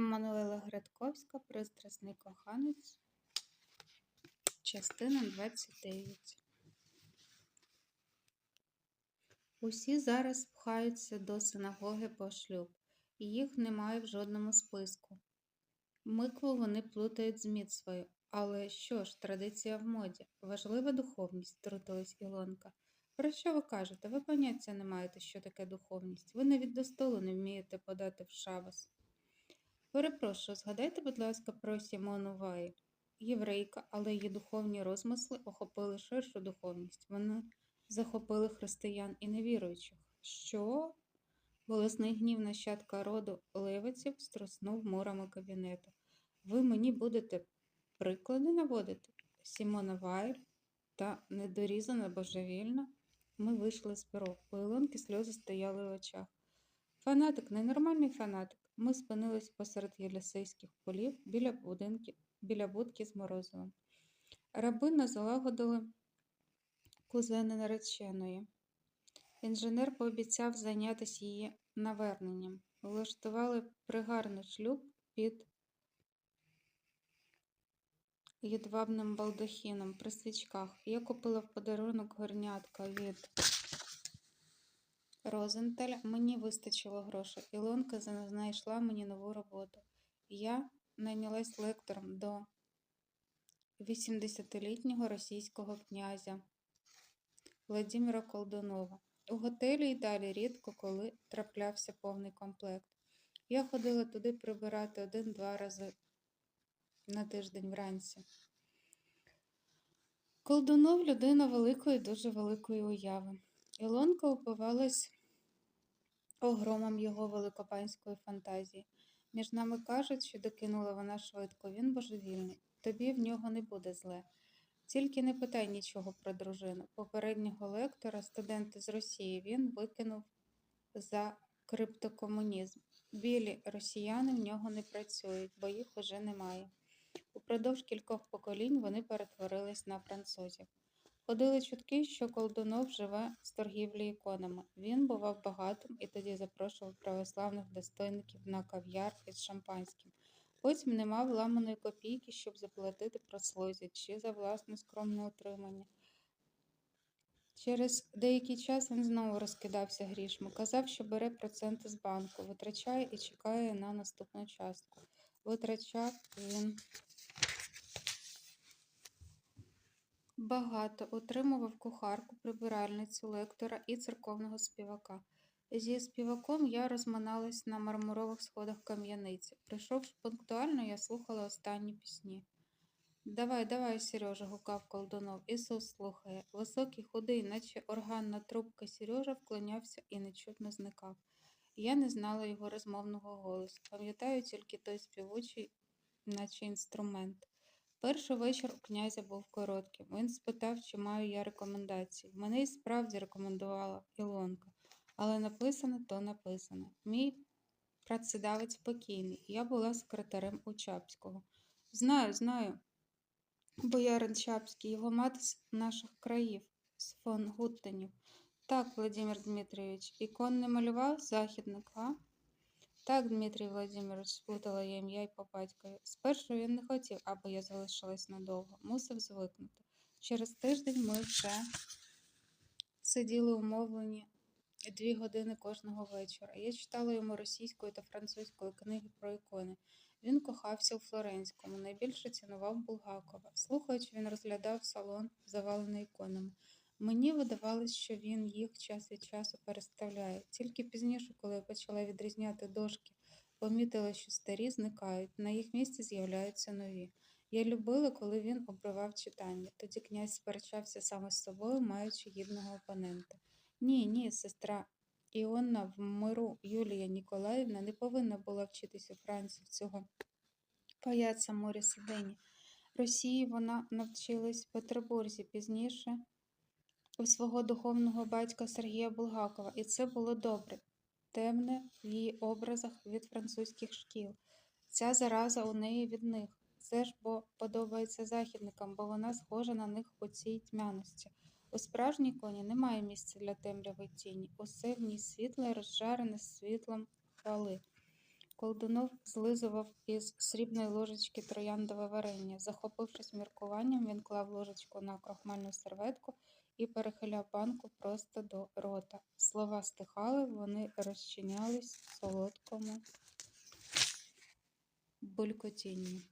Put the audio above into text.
Мануела Градковська, Пристрасний коханець, частина 29. Усі зараз пхаються до синагоги по шлюб, і їх немає в жодному списку. Микву вони плутають з міцвою. Але що ж, традиція в моді, важлива духовність, втрутилась Ілонка. Про що ви кажете? Ви поняття не маєте, що таке духовність. Ви навіть до столу не вмієте подати в шабас. Перепрошую, згадайте, будь ласка, про Сімону Ваї. Єврейка, але її духовні розмисли охопили ширшу духовність. Вони захопили християн і невіруючих. Що? Болесний гнів нащадка роду левиців струснув мурами кабінету. Ви мені будете приклади наводити? Сімона Вайль та недорізана божевільна. Ми вийшли з бюро. У Ілонки сльози стояли в очах. Фанатик, ненормальний фанатик. Ми спинились посеред єлісейських полів біля будинки, біля будки з морозивом. Рабина залагодили кузени нареченої. Інженер пообіцяв зайнятися її наверненням. Влаштували пригарний шлюб під єдвабним балдахіном при свічках. Я купила в подарунок горнятка від Розенталь. Мені вистачило грошей. Ілонка знайшла мені нову роботу. Я найнялась лектором до 80-літнього російського князя Владимира Колдунова. У готелі й далі рідко коли траплявся повний комплект. Я ходила туди прибирати один-два рази на тиждень вранці. Колдунов людина великої, дуже великої уяви. Ілонка упивалась огромом його великопанської фантазії. Між нами кажуть, що докинула вона швидко, він божевільний. Тобі в нього не буде зле. Тільки не питай нічого про дружину. Попереднього лектора, студента з Росії, він викинув за криптокомунізм. Білі росіяни в нього не працюють, бо їх уже немає. Упродовж кількох поколінь вони перетворились на французів. Ходили чутки, що Колдунов живе з торгівлі іконами. Він бував багатим і тоді запрошував православних достойників на кав'яр із шампанським. Потім не мав ламаної копійки, щоб заплатити прослузі чи за власне скромне утримання. Через деякий час він знову розкидався грішми, казав, що бере проценти з банку, витрачає і чекає на наступну частку. Витрачав він багато, отримував кухарку, прибиральницю, лектора і церковного співака. Зі співаком я розминалась на мармурових сходах кам'яниці. Прийшовши пунктуально, я слухала останні пісні. Давай, давай, Сережа, гукав Колдунов. Ісус слухає. Високий, худий, наче органна трубка Сережа вклонявся і нечутно зникав. Я не знала його розмовного голосу. Пам'ятаю тільки той співучий, наче інструмент. Перший вечір у князя був коротким. Він спитав, чи маю я рекомендації. Мене і справді рекомендувала Ілонка, але написано то написано. Мій працедавець спокійний, я була секретарем у Чапського. Знаю, знаю. Боярин Чапський, його мати з наших країв, з фон Гуттенів. Так, Владимир Дмитрович, ікон не малював західник, а? Так, Дмитрій Володимирович, сплутала я ім'я й по батькові. Спершу він не хотів, аби я залишилась надовго, мусив звикнути. Через тиждень ми вже сиділи умовлені дві години кожного вечора. Я читала йому російською та французькою книги про ікони. Він кохався у Флоренському, найбільше цінував Булгакова. Слухаючи, він розглядав салон, завалений іконами. Мені видавалось, що він їх час від часу переставляє. Тільки пізніше, коли я почала відрізняти дошки, помітила, що старі зникають, на їх місці з'являються нові. Я любила, коли він обривав читання. Тоді князь сперечався саме з собою, маючи гідного опонента. Ні, ні, сестра. Іонна в миру Юлія Ніколаївна не повинна була вчитися у Франції цього паяця моря Сидені. Росії вона навчилась в Петербурзі пізніше у свого духовного батька Сергія Булгакова, і це було добре, темне в її образах від французьких шкіл. Ця зараза у неї від них. Це ж бо подобається західникам, бо вона схожа на них у цій тьмяності. У справжній коні немає місця для темряви тіні. Усе в ній світле, розжарене світлом хвали. Колдунов злизував із срібної ложечки трояндове варення. Захопившись міркуванням, він клав ложечку на крохмальну серветку і перехиляв банку просто до рота. Слова стихали, вони розчинялись в солодкому булькотінні.